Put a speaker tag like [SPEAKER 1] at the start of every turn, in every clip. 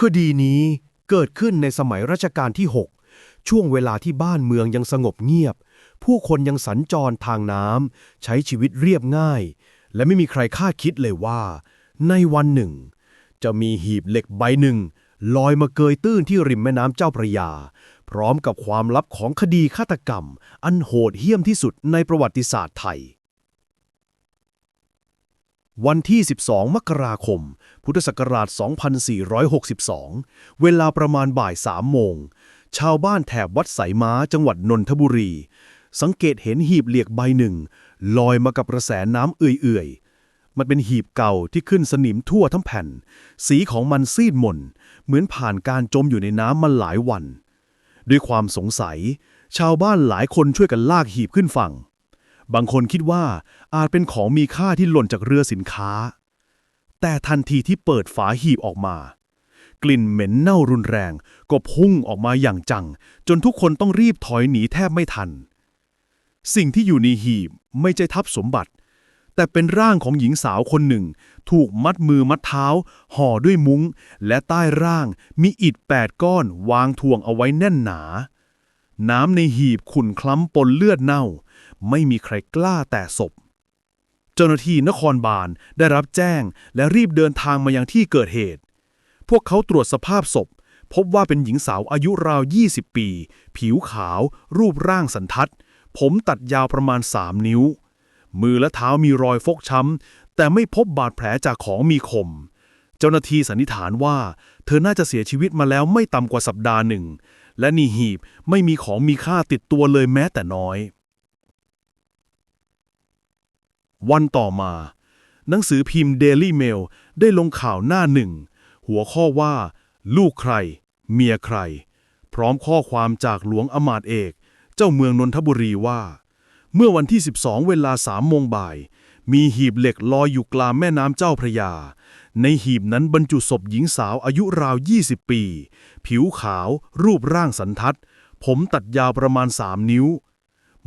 [SPEAKER 1] คดีนี้เกิดขึ้นในสมัยรัชกาลที่ 6 ช่วงเวลาที่บ้านเมืองยังสงบเงียบ ผู้คนยังสัญจรทางน้ำใช้ชีวิตเรียบง่าย และไม่มีใครคาดคิดเลยว่า ในวันหนึ่ง จะมีหีบเหล็กใบหนึ่ง ลอยมาเกยตื้นที่ริมแม่น้ำเจ้าพระยา พร้อมกับความลับของคดีฆาตกรรม อันโหดเหี้ยมที่สุดในประวัติศาสตร์ไทย วันที่ 12 มกราคม พุทธศักราช 2462 เวลาประมาณบ่าย 3 โมง ชาวบ้านแถบวัดไสม้าจังหวัดนนทบุรี สังเกตเห็นหีบเหลียกใบหนึ่ง ลอยมากับกระแสน้ำเอื่อยๆ มันเป็นหีบเก่าที่ขึ้นสนิมทั่วทั้งแผ่น สีของมันซีดหม่น เหมือนผ่านการจมอยู่ในน้ำมาหลายวัน ด้วยความสงสัย ชาวบ้านหลายคนช่วยกันลากหีบขึ้นฝั่ง บางคนคิดว่าอาจเป็นของมีค่าที่หล่นจากเรือสินค้า แต่ทันทีที่เปิดฝาหีบออกมา กลิ่นเหม็นเน่ารุนแรง ก็พุ่งออกมาอย่างจัง จนทุกคนต้องรีบถอยหนีแทบไม่ทัน สิ่งที่อยู่ในหีบไม่ใช่ทับสมบัติ แต่เป็นร่างของหญิงสาวคนหนึ่ง ถูกมัดมือมัดเท้า ห่อด้วยมุง้ง และใต้ร่างมีอิฐแปดก้อนวางถ่วงเอาไว้แน่นหนา น้ำในหีบขุ่นคล้ำปนเลือดเน่า ไม่มีใครกล้าแตะศพ เจ้าหน้าที่นครบาลได้รับแจ้งและรีบเดินทางมายังที่เกิดเหตุ พวกเขาตรวจสภาพศพ พบว่าเป็นหญิงสาวอายุราว 20 ปี ผิวขาว รูปร่างสันทัด ผมตัดยาวประมาณ 3 นิ้ว มือและเท้ามีรอยฟกช้ำ แต่ไม่พบบาดแผลจากของมีคมเจ้าหน้าที่สันนิษฐานว่า เธอน่าจะเสียชีวิตมาแล้วไม่ต่ำกว่าสัปดาห์หนึ่ง และนี่หีบไม่มีของมีค่าติดตัวเลยแม้แต่น้อย วันต่อมา หนังสือพิมพ์ Daily Mail ได้ลงข่าวหน้าหนึ่ง หัวข้อว่า ลูกใคร เมียใคร พร้อมข้อความจากหลวงอมาตเอก เจ้าเมืองนนทบุรีว่า เมื่อวันที่ 12 เวลา3โมงบ่าย มีหีบเหล็กลอยอยู่กลางแม่น้ำเจ้าพระยา ในหีบนั้นบรรจุศพหญิงสาวอายุราว 20 ปี ผิวขาว รูปร่างสันทัด ผมตัดยาวประมาณ 3 นิ้ว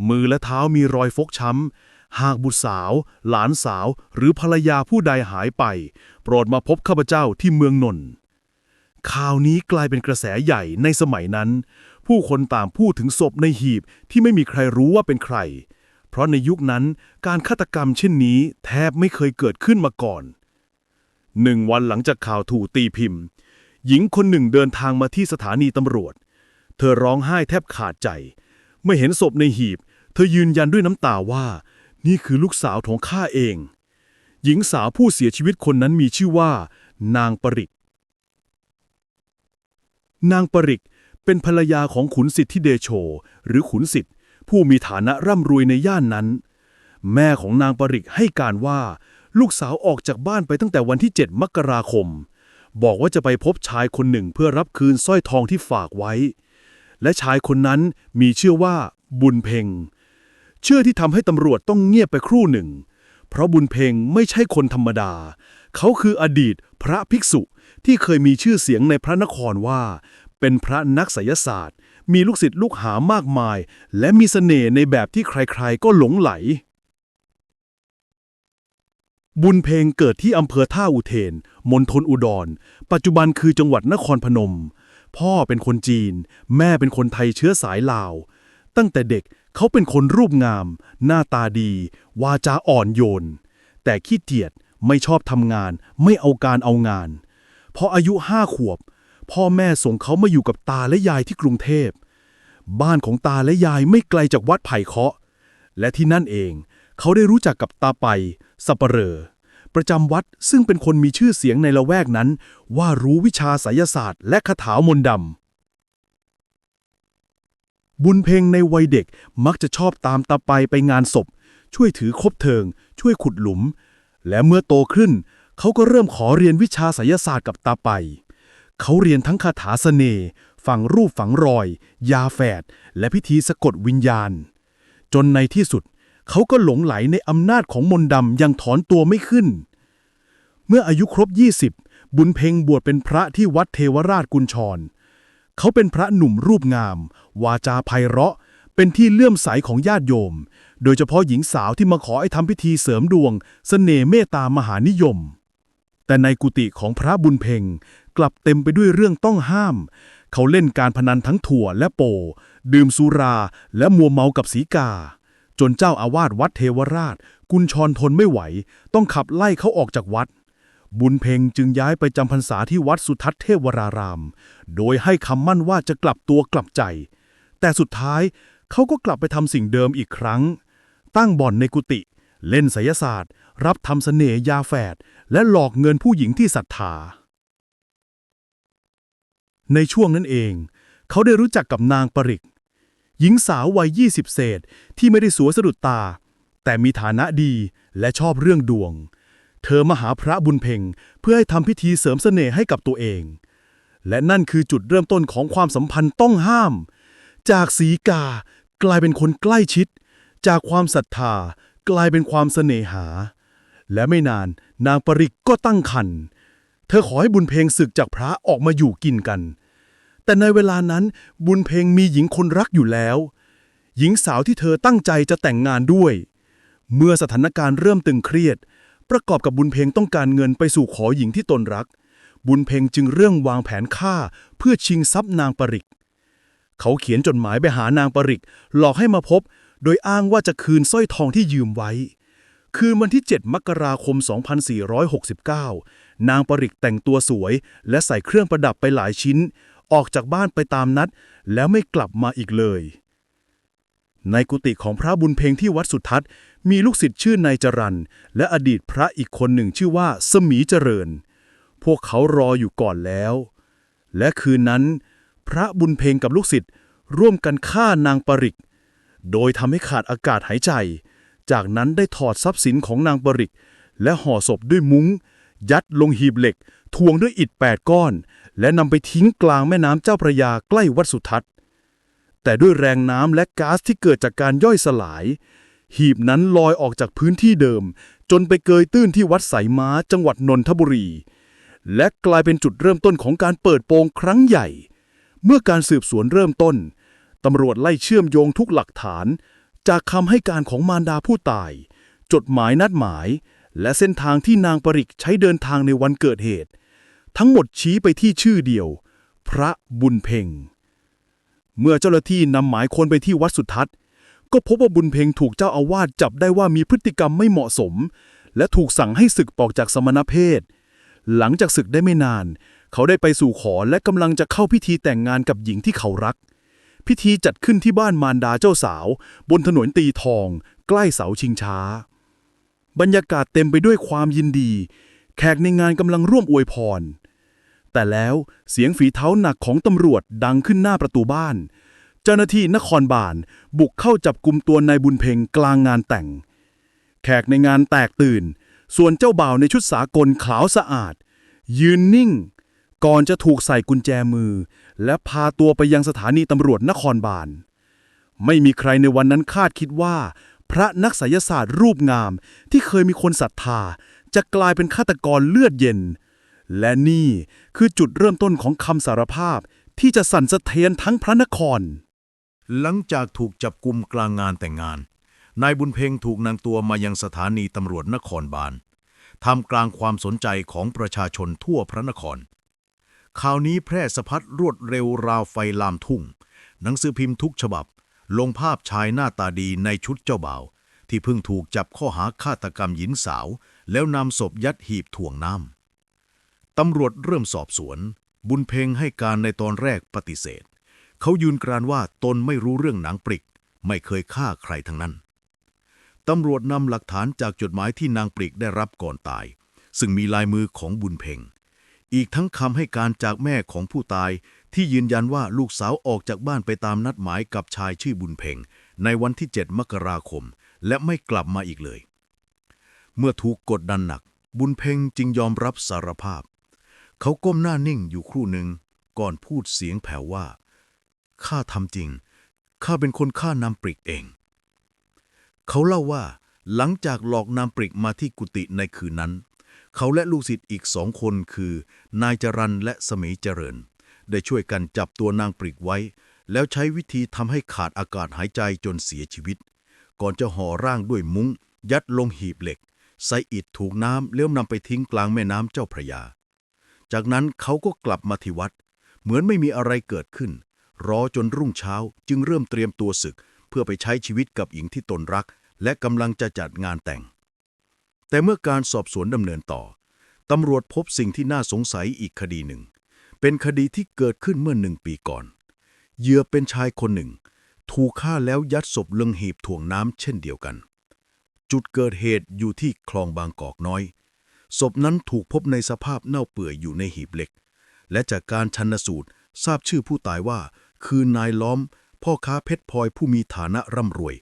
[SPEAKER 1] มือและเท้ามีรอยฟกช้ำ หากบุตรสาว หลานสาว หรือภรรยาผู้ใดหายไป โปรดมาพบข้าพเจ้าที่เมืองนนท์ข่าวนี้กลายเป็นกระแสใหญ่ในสมัยนั้น ผู้คนต่างพูดถึงศพในหีบที่ไม่มีใครรู้ว่าเป็นใคร เพราะในยุคนั้นการฆาตกรรมเช่นนี้แทบไม่เคยเกิดขึ้นมาก่อนหนึ่งวันหลังจากข่าวถูกตีพิมพ์ หญิงคนหนึ่งเดินทางมาที่สถานีตำรวจ เธอร้องไห้แทบขาดใจ เมื่อเห็นศพในหีบ เธอยืนยันด้วยน้ำตาว่า นี่คือลูกสาวของข้าเอง หญิงสาวผู้เสียชีวิตคนนั้นมีชื่อว่า นางปริก นางปริกเป็นภรรยาของขุนสิทธิเดโช หรือขุนสิทธิ์ผู้มีฐานะร่ำรวยในย่านนั้น แม่ของนางปริกให้การว่า ลูกสาวออกจากบ้านไปตั้งแต่วันที่ 7 มกราคม บอกว่าจะไปพบชายคนหนึ่งเพื่อรับคืนสร้อยทองที่ฝากไว้ และชายคนนั้นมีชื่อว่าบุญเพ็ง เชื่อที่ทำให้ตำรวจต้องเงียบไปครู่หนึ่ง เพราะบุญเพ็งไม่ใช่คนธรรมดา เขาคืออดีตพระภิกษุที่เคยมีชื่อเสียงในพระนครว่า เป็นพระนักไสยศาสตร์ มีลูกศิษย์ลูกหามากมาย และมีเสน่ห์ในแบบที่ใครๆก็หลงไหล บุญเพ็งเกิดที่อำเภอท่าอุเทน มณฑลอุดร ปัจจุบันคือจังหวัดนครพนม พ่อเป็นคนจีน แม่เป็นคนไทยเชื้อสายลาว ตั้งแต่เด็ก เขาเป็นคนรูปงาม หน้าตาดี วาจาอ่อนโยน แต่ขี้เกียจไม่ชอบทำงาน ไม่เอาการเอางาน พออายุห้าขวบ พ่อแม่ส่งเขามาอยู่กับตาและยายที่กรุงเทพ บ้านของตาและยายไม่ไกลจากวัดไผ่เคาะ และที่นั่นเอง เขาได้รู้จักกับตาไปสัปเหร่อประจำวัดซึ่งเป็นคนมีชื่อเสียงในละแวกนั้น ว่ารู้วิชาไสยศาสตร์และคาถามนต์ดำ บุญเพ็งในวัยเด็กมักจะชอบตามตาไปไปงานศพ ช่วยถือคบเทิง ช่วยขุดหลุม และเมื่อโตขึ้น เขาก็เริ่มขอเรียนวิชาไสยศาสตร์กับตาไป เขาเรียนทั้งคาถาเสน่ห์ฝังรูปฝังรอย ยาแฝด และพิธีสะกดวิญญาณ จนในที่สุด เขาก็หลงไหลในอำนาจของมนต์ดำยังถอนตัวไม่ขึ้น เมื่ออายุครบ 20 บุญเพ็งบวชเป็นพระที่วัดเทวราชกุญชร เขาเป็นพระหนุ่มรูปงาม วาจาไพเราะ เป็นที่เลื่อมใสของญาติโยม โดยเฉพาะหญิงสาวที่มาขอให้ทำพิธีเสริมดวงเสน่ห์เมตตามหานิยม แต่ในกุฏิของพระบุญเพ็งกลับเต็มไปด้วยเรื่องต้องห้าม เขาเล่นการพนันทั้งถั่วและโป ดื่มสุราและมัวเมากับสีกา จนเจ้าอาวาสวัดเทวราช กุญชรทนไม่ไหว ต้องขับไล่เขาออกจากวัด บุญเพ็งจึงย้ายไปจำพรรษาที่วัดสุทัศน์เทวราราม โดยให้คำมั่นว่าจะกลับตัวกลับใจ แต่สุดท้ายเขาก็กลับไปทำสิ่งเดิมอีกครั้ง ตั้งบ่อนในกุฏิเล่นไสยศาสตร์ รับทำเสน่ห์ยาแฝด และหลอกเงินผู้หญิงที่ศรัทธา ในช่วงนั้นเอง เขาได้รู้จักกับนางปริก หญิงสาววัย20เศษที่ไม่ได้สวยสะดุดตา แต่มีฐานะดีและชอบเรื่องดวง เธอมาหาพระบุญเพ็งเพื่อให้ทำพิธีเสริมเสน่ห์ให้กับตัวเอง และนั่นคือจุดเริ่มต้นของความสัมพันธ์ต้องห้าม จากสีกากลายเป็นคนใกล้ชิด จากความศรัทธากลายเป็นความเสน่หา และไม่นานนางปริกก็ตั้งครรภ์เธอขอให้บุญเพ็งศึกจากพระออกมาอยู่กินกัน แต่ในเวลานั้นบุญเพ็งมีหญิงคนรักอยู่แล้ว หญิงสาวที่เธอตั้งใจจะแต่งงานด้วย เมื่อสถานการณ์เริ่มตึงเครียด ประกอบกับบุญเพงต้องการเงินไปสู่ขอหญิงที่ตนรัก บุญเพงจึงเรื่องวางแผนฆ่าเพื่อชิงทรัพย์นางปริก เขาเขียนจดหมายไปหานางปริก หลอกให้มาพบ โดยอ้างว่าจะคืนสร้อยทองที่ยืมไว้ คืนวันที่ 7 มกราคม 2469 นางปริกแต่งตัวสวย และใส่เครื่องประดับไปหลายชิ้น ออกจากบ้านไปตามนัด แล้วไม่กลับมาอีกเลยในกุฏิของพระบุญเพ็งที่วัดสุทัศน์ มีลูกศิษย์ชื่อนายจรันและอดีตพระอีกคนหนึ่งชื่อว่าสมีเจริญ พวกเขารออยู่ก่อนแล้ว และคืนนั้น พระบุญเพ็งกับลูกศิษย์ร่วมกันฆ่านางปริก โดยทำให้ขาดอากาศหายใจ จากนั้นได้ถอดทรัพย์สินของนางปริก และห่อศพด้วยมุง้ง ยัดลงหีบเหล็กทวงด้วยอิฐแปดก้อน และนำไปทิ้งกลางแม่น้ำเจ้าพระยาใกล้วัดสุทัศน์แต่ด้วยแรงน้ำและก๊าซที่เกิดจากการย่อยสลาย หีบนั้นลอยออกจากพื้นที่เดิม จนไปเกยตื้นที่วัดสายม้าจังหวัดนนทบุรี และกลายเป็นจุดเริ่มต้นของการเปิดโปงครั้งใหญ่ เมื่อการสืบสวนเริ่มต้น ตำรวจไล่เชื่อมโยงทุกหลักฐาน จากคำให้การของมารดาผู้ตาย จดหมายนัดหมาย และเส้นทางที่นางปริกใช้เดินทางในวันเกิดเหตุ ทั้งหมดชี้ไปที่ชื่อเดียว พระบุญเพ็งเมื่อเจ้าหน้าที่นำหมายคนไปที่วัดสุทัศน์ ก็พบว่าบุญเพ็งถูกเจ้าอาวาสจับได้ว่ามีพฤติกรรมไม่เหมาะสม และถูกสั่งให้ศึกออกจากสมณเพศ หลังจากศึกได้ไม่นาน เขาได้ไปสู่ขอและกำลังจะเข้าพิธีแต่งงานกับหญิงที่เขารัก พิธีจัดขึ้นที่บ้านมารดาเจ้าสาว บนถนนตีทอง ใกล้เสาชิงช้า บรรยากาศเต็มไปด้วยความยินดี แขกในงานกำลังร่วมอวยพร แต่แล้วเสียงฝีเท้าหนักของตำรวจดังขึ้นหน้าประตูบ้าน เจ้าหน้าที่นครบาลบุกเข้าจับกลุ่มตัวนายบุญเพ็งกลางงานแต่ง แขกในงานแตกตื่น ส่วนเจ้าบ่าวในชุดสากลขาวสะอาด ยืนนิ่ง ก่อนจะถูกใส่กุญแจมือ และพาตัวไปยังสถานีตำรวจนครบาล ไม่มีใครในวันนั้นคาดคิดว่า พระนักไสยศาสตร์รูปงามที่เคยมีคนศรัทธา จะกลายเป็นฆาตกรเลือดเย็น และนี่คือจุดเริ่มต้นของคำสารภาพที่จะสั่นสะเทือนทั้งพระนคร
[SPEAKER 2] หลังจากถูกจับกุมกลางงานแต่งงาน นายบุญเพ็งถูกนำตัวมายังสถานีตำรวจนครบาลทำกลางความสนใจของประชาชนทั่วพระนคร ข่าวนี้แพร่สะพัดรวดเร็วราวไฟลามทุ่ง หนังสือพิมพ์ทุกฉบับ ลงภาพชายหน้าตาดีในชุดเจ้าบ่าว ที่เพิ่งถูกจับข้อหาฆาตกรรมหญิงสาว แล้วนำศพยัดหีบถ่วงน้ำตำรวจเริ่มสอบสวน บุญเพ็งให้การในตอนแรกปฏิเสธ เขายืนกรานว่าตนไม่รู้เรื่องหนังปริก ไม่เคยฆ่าใครทั้งนั้น ตำรวจนำหลักฐานจากจดหมายที่นางปริกได้รับก่อนตาย ซึ่งมีลายมือของบุญเพ็งอีกทั้งคำให้การจากแม่ของผู้ตาย ที่ยืนยันว่าลูกสาวออกจากบ้านไปตามนัดหมายกับชายชื่อบุญเพ็งในวันที่ 7 มกราคม และไม่กลับมาอีกเลย เมื่อถูกกดดันหนัก บุญเพ็งจึงยอมรับสารภาพ เขาก้มหน้านิ่งอยู่ครู่หนึ่งก่อนพูดเสียงแผ่วว่า ข้าทำจริง ข้าเป็นคนฆ่านำปริกเอง เขาเล่าว่า หลังจากหลอกนำปริกมาที่กุฏิในคืนนั้น เขาและลูกศิษย์อีกสองคนคือ นายจรันและสมีเจริญ ได้ช่วยกันจับตัวนางปริกไว้ แล้วใช้วิธีทำให้ขาดอากาศหายใจจนเสียชีวิต ก่อนจะห่อร่างด้วยมุง้ง ยัดลงหีบเหล็กใส่อิฐถูกน้ำแล้วนำไปทิ้งกลางแม่น้ำเจ้าพระยา จากนั้นเขาก็กลับมาที่วัด เหมือนไม่มีอะไรเกิดขึ้น รอจนรุ่งเช้าจึงเริ่มเตรียมตัวศึก เพื่อไปใช้ชีวิตกับหญิงที่ตนรัก และกำลังจะจัดงานแต่ง แต่เมื่อการสอบสวนดำเนินต่อตำรวจพบสิ่งที่น่าสงสัยอีกคดีหนึ่ง เป็นคดีที่เกิดขึ้นเมื่อหนึ่งปีก่อนเหยื่อเป็นชายคนหนึ่ง ถูกฆ่าแล้วยัดศพลงหีบถ่วงน้ำเช่นเดียวกัน จุดเกิดเหตุอยู่ที่คลองบางกอกน้อย ศพนั้นถูกพบในสภาพเน่าเปื่อยอยู่ในหีบเหล็ก และจากการชันสูตรทราบชื่อผู้ตายว่า คือนายล้อม พ่อค้าเพชรพลอยผู้มีฐานะร่ำรวย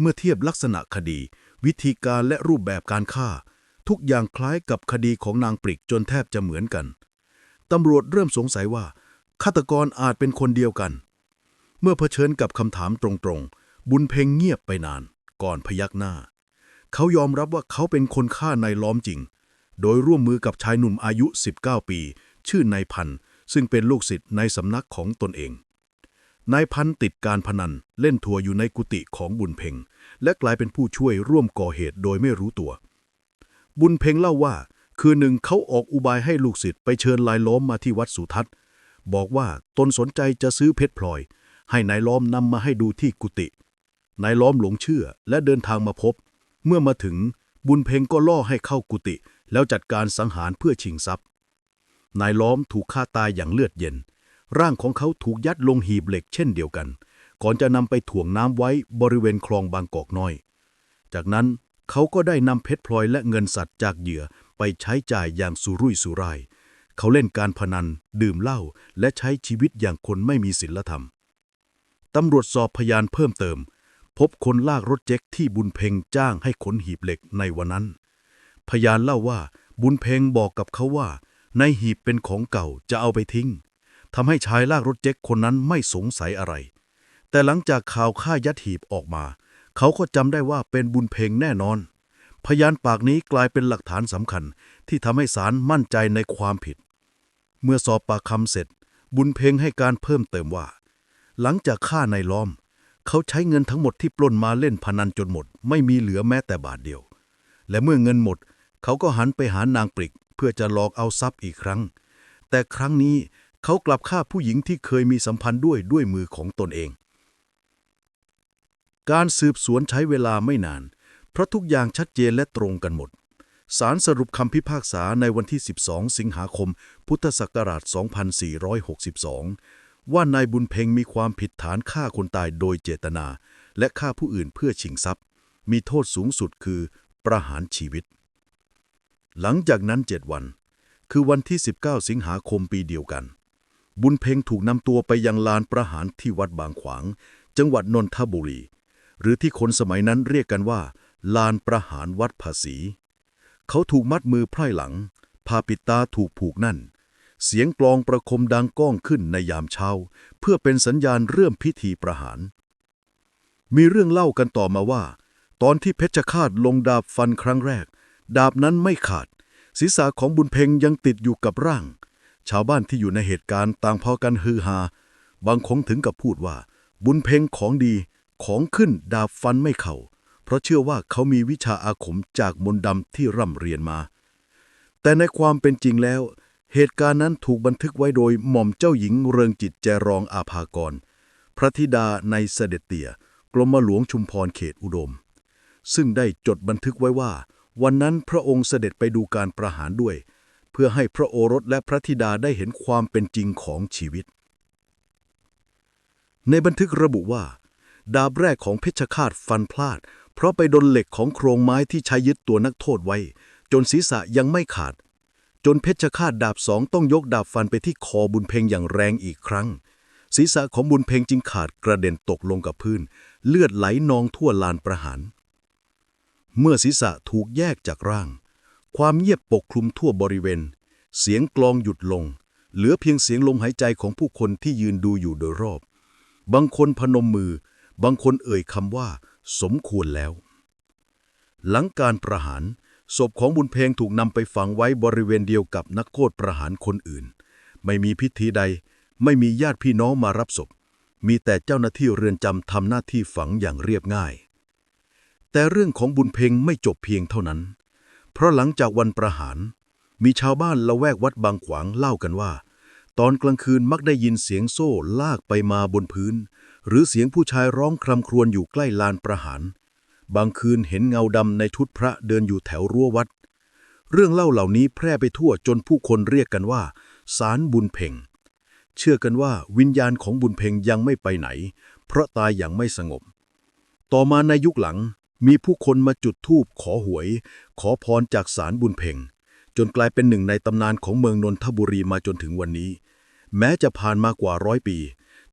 [SPEAKER 2] เมื่อเทียบลักษณะคดี วิธีการและรูปแบบการฆ่า ทุกอย่างคล้ายกับคดีของนางปริกจนแทบจะเหมือนกัน ตำรวจเริ่มสงสัยว่าฆาตกรอาจเป็นคนเดียวกัน เมื่อเผชิญกับคำถามตรงๆ บุญเพ็งเงียบไปนาน ก่อนพยักหน้า เขายอมรับว่าเขาเป็นคนฆ่านายล้อมจริง โดยร่วมมือกับชายหนุ่มอายุ 19 ปี ชื่อนายพันธ์ซึ่งเป็นลูกศิษย์ในสำนักของตนเอง นายพันติดการพนันเล่นทัวร์อยู่ในกุฏิของบุญเพ็ง และกลายเป็นผู้ช่วยร่วมก่อเหตุโดยไม่รู้ตัว บุญเพ็งเล่าว่า คืนหนึ่งเขาออกอุบายให้ลูกศิษย์ไปเชิญลายล้อมมาที่วัดสุทัศน์ บอกว่าตนสนใจจะซื้อเพชรพลอย ให้นายล้อมนำมาให้ดูที่กุฏินายล้อมหลงเชื่อและเดินทางมาพบ เมื่อมาถึงบุญเพ็งก็ล่อให้เข้ากุฏิแล้วจัดการสังหารเพื่อชิงทรัพย์นายล้อมถูกฆ่าตายอย่างเลือดเย็น ร่างของเขาถูกยัดลงหีบเหล็กเช่นเดียวกัน ก่อนจะนำไปถ่วงน้ำไว้บริเวณคลองบางกอกน้อย จากนั้นเขาก็ได้นำเพชรพลอยและเงินสัตว์จากเหยื่อไปใช้จ่ายอย่างสุรุ่ยสุร่าย เขาเล่นการพนัน ดื่มเหล้าและใช้ชีวิตอย่างคนไม่มีศีลธรรม ตำรวจสอบพยานเพิ่มเติม พบคนลากรถเจ็กที่บุญเพ็งจ้างให้ขนหีบเหล็กในวันนั้น พยานเล่าว่าบุญเพ็งบอกกับเขาว่า ในหีบเป็นของเก่าจะเอาไปทิ้ง ทำให้ชายลากรถเจ็กคนนั้นไม่สงสัยอะไร แต่หลังจากข่าวฆ่ายัดหีบออกมา เขาก็จำได้ว่าเป็นบุญเพงแน่นอน พยานปากนี้กลายเป็นหลักฐานสำคัญที่ทำให้ศาลมั่นใจในความผิด เมื่อสอบปากคำเสร็จ บุญเพงให้การเพิ่มเติมว่า หลังจากฆ่านายล้อม เขาใช้เงินทั้งหมดที่ปล้นมาเล่นพนันจนหมด ไม่มีเหลือแม้แต่บาทเดียว และเมื่อเงินหมด เขาก็หันไปหานางปริก เพื่อจะหลอกเอาทรัพย์อีกครั้ง แต่ครั้งนี้ เขากลับฆ่าผู้หญิงที่เคยมีสัมพันธ์ด้วยด้วยมือของตนเอง การสืบสวนใช้เวลาไม่นาน เพราะทุกอย่างชัดเจนและตรงกันหมดศาลสรุปคำพิพากษาในวันที่ 12 สิงหาคม พุทธศักราช 2462 ว่านายบุญเพ็งมีความผิดฐานฆ่าคนตายโดยเจตนา และฆ่าผู้อื่นเพื่อชิงทรัพย์ มีโทษสูงสุดคือ ประหารชีวิต หลังจากนั้นเจ็ดวัน คือวันที่ 19 สิงหาคมปีเดียวกัน บุญเพ็งถูกนำตัวไปยังลานประหารที่วัดบางขวาง จังหวัดนนทบุรี หรือที่คนสมัยนั้นเรียกกันว่า ลานประหารวัดภาษี เขาถูกมัดมือไพร่หลังผ้าปิดตาถูกผูกนั่น เสียงกลองประคมดังก้องขึ้นในยามเช้า เพื่อเป็นสัญญาณเริ่มพิธีประหาร มีเรื่องเล่ากันต่อมาว่า ตอนที่เพชฌฆาตลงดาบฟันครั้งแรก ดาบนั้นไม่ขาด ศีรษะของบุญเพ็งยังติดอยู่กับร่าง ชาวบ้านที่อยู่ในเหตุการณ์ต่างพากันฮือฮา บางคงถึงกับพูดว่า บุญเพ็งของดีของขึ้นดาบฟันไม่เข้าเพราะเชื่อว่าเขามีวิชาอาคมจากมนต์ดำที่ร่ำเรียนมา แต่ในความเป็นจริงแล้ว เหตุการณ์นั้นถูกบันทึกไว้โดยหม่อมเจ้าหญิงเริงจิตแจรองอาภากร พระธิดาในเสด็จเตี่ยกรมหลวงชุมพรเขตอุดม ซึ่งได้จดบันทึกไว้ว่า วันนั้นพระองค์เสด็จไปดูการประหารด้วย พื่อให้พระโอรสและพระธิดาได้เห็นความเป็นจริงของชีวิต ในบันทึกระบุว่า ดาบแรกของเพชฌฆาตฟันพลาด เพราะไปโดนเหล็กของโครงไม้ที่ใช้ยึดตัวนักโทษไว้ จนศีรษะยังไม่ขาด จนเพชฌฆาตดาบสองต้องยกดาบฟันไปที่คอบุญเพ็งอย่างแรงอีกครั้ง ศีรษะของบุญเพ็งจึงขาดกระเด็นตกลงกับพื้น เลือดไหลนองทั่วลานประหาร เมื่อศีรษะถูกแยกจากร่าง ความเงียบปกคลุมทั่วบริเวณ เสียงกลองหยุดลง เหลือเพียงเสียงลมหายใจของผู้คนที่ยืนดูอยู่โดยรอบ บางคนพนมมือ บางคนเอ่ยคำว่า สมควรแล้ว หลังการประหาร ศพของบุญเพงถูกนำไปฝังไว้บริเวณเดียวกับนักโทษประหารคนอื่น ไม่มีพิธีใด ไม่มีญาติพี่น้องมารับศพ มีแต่เจ้าหน้าที่เรือนจำทำหน้าที่ฝังอย่างเรียบง่าย แต่เรื่องของบุญเพ็งไม่จบเพียงเท่านั้น เพราะหลังจากวันประหาร มีชาวบ้านละแวกวัดบางขวางเล่ากันว่า ตอนกลางคืนมักได้ยินเสียงโซ่ลากไปมาบนพื้น หรือเสียงผู้ชายร้องครำครวญอยู่ใกล้ลานประหาร บางคืนเห็นเงาดำในชุดพระเดินอยู่แถวรั้ววัด เรื่องเล่าเหล่านี้แพร่ไปทั่วจนผู้คนเรียกกันว่าสารบุญเพ่งเชื่อกันว่าวิญญาณของบุญเพ่งยังไม่ไปไหน เพราะตายอย่างไม่สงบ ต่อมาในยุคหลัง มีผู้คนมาจุดธูปขอหวย ขอพรจากสารบุญเพ่ง จนกลายเป็นหนึ่งในตำนานของเมืองนนทบุรีมาจนถึงวันนี้ แม้จะผ่านมากว่าร้อยปี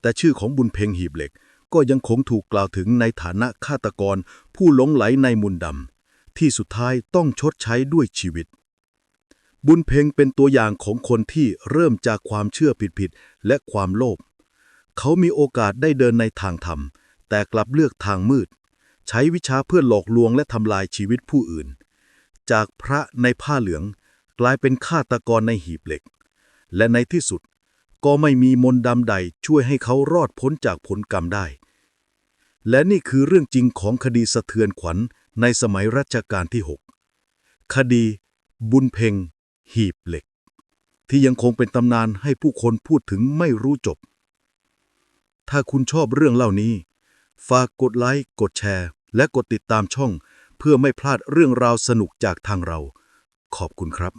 [SPEAKER 2] แต่ชื่อของบุญเพ่งหีบเหล็ก ก็ยังคงถูกกล่าวถึงในฐานะฆาตกร ผู้หลงไหลในมุนดำที่สุดท้ายต้องชดใช้ด้วยชีวิต บุญเพ็งเป็นตัวอย่างของคนที่เริ่มจากความเชื่อผิดๆและความโลภเขามีโอกาสได้เดินในทางธรรมแต่กลับเลือกทางมืด ใช้วิชาเพื่อหลอกลวงและทำลายชีวิตผู้อื่น จากพระในผ้าเหลืองกลายเป็นฆาตกรในหีบเหล็ก และในที่สุดก็ไม่มีมนต์ดำใดช่วยให้เขารอดพ้นจากผลกรรมได้ และนี่คือเรื่องจริงของคดีสะเทือนขวัญในสมัยรัชกาลที่ 6 คดี บุญเพ็ง หีบเหล็ก ที่ยังคงเป็นตำนานให้ผู้คนพูดถึงไม่รู้จบ ถ้าคุณชอบเรื่องเล่านี้ ฝากกดไลค์ กดแชร์ และกดติดตามช่อง เพื่อไม่พลาดเรื่องราวสนุกจากทางเรา ขอบคุณครับ